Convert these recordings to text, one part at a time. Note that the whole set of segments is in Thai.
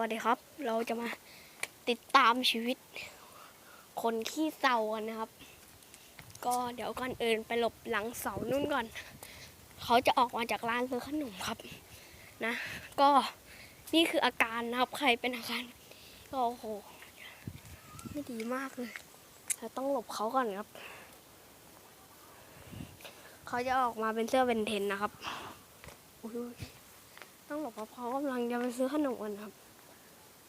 วัสดีครับ เราจะมาติดตามชีวิต คนขี้เศร้ากันนะครับ ก็เดี๋ยวก่อนอื่นไปหลบหลังเสานู่นก่อน เขาจะออกมาจากร้านซื้อขนมครับนะ ก็นี่คืออาการนะครับ ใครเป็นอาการก็โอ้โหไม่ดีมากเลยเราต้องหลบเขาก่อนครับ เขาจะออกมาเป็นเสื้อเบนเทนนะครับต้องหลบเพราะเขากำลังจะไปซื้อขนมกันครับ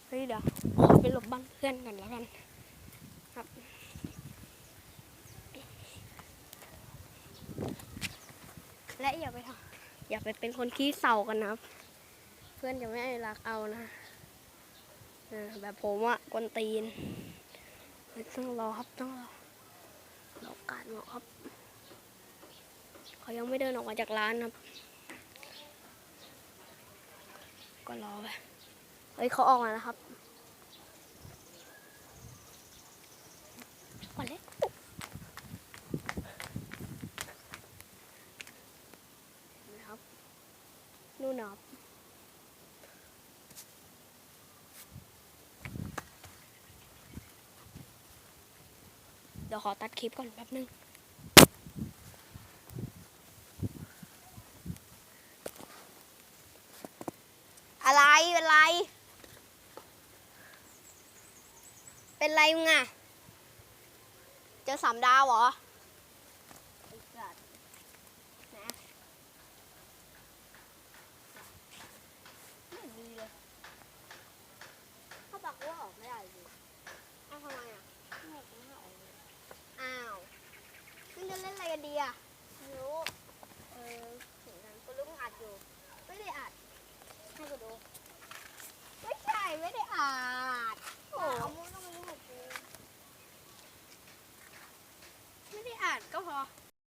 เฮ้ยเดี๋ยวขอไปหลบบ้านเพื่อนกันแล้วกันครับและอย่าไปทำอย่าไปเป็นคนขี้เศร้ากันนะครับ เพื่อนจะไม่รักเอานะเออแบบผมอะกวนตีนต้องรอครับต้องรอรอการหมาะครับ เขายังไม่เดินออกมาจากร้านครับ ก็รอไป เฮ้ยเขาออกมาแล้วครับก่อนเลยนะครับ นู่นนะครับเดี๋ยวขอตัดคลิปก่อนแป๊บนึงอะไรเป็นไร เป็นไรมึงอะเจอสามดาวเหรอไม่มีเลยเขาบอกว่าออกได้ยังไงทำไมอะอ้าวมึงจะเล่นอะไรกันดีอะรู้ เออถึงนั้นกูรู้มึงอัดอยู่ ไม่ได้อัด ให้กูดู ไม่ใช่ ไม่ได้อ่านโอ้เอานก็พอ